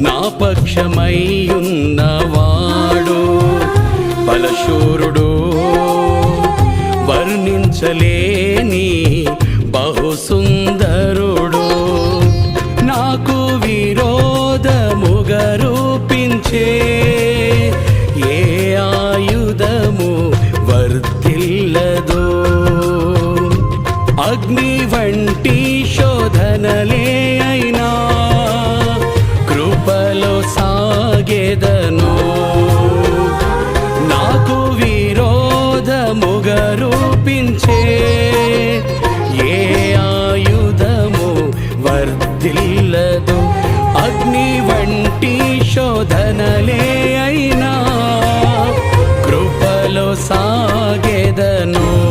నా పక్షమయ్యున్నవాడు ఉన్నవాడు బలశూరుడు. వర్ణించలేని బహుసుందరుడు. నాకు విరోధముగరూపించే ఏ ఆయుధము వర్తిల్లదు అగ్నివణ్ణ విరోధముగా ఏ ఆయుధము వర్ధిల్లదు. అగ్ని వంటి శోధనలే అయినా కృపలో సాగెదను.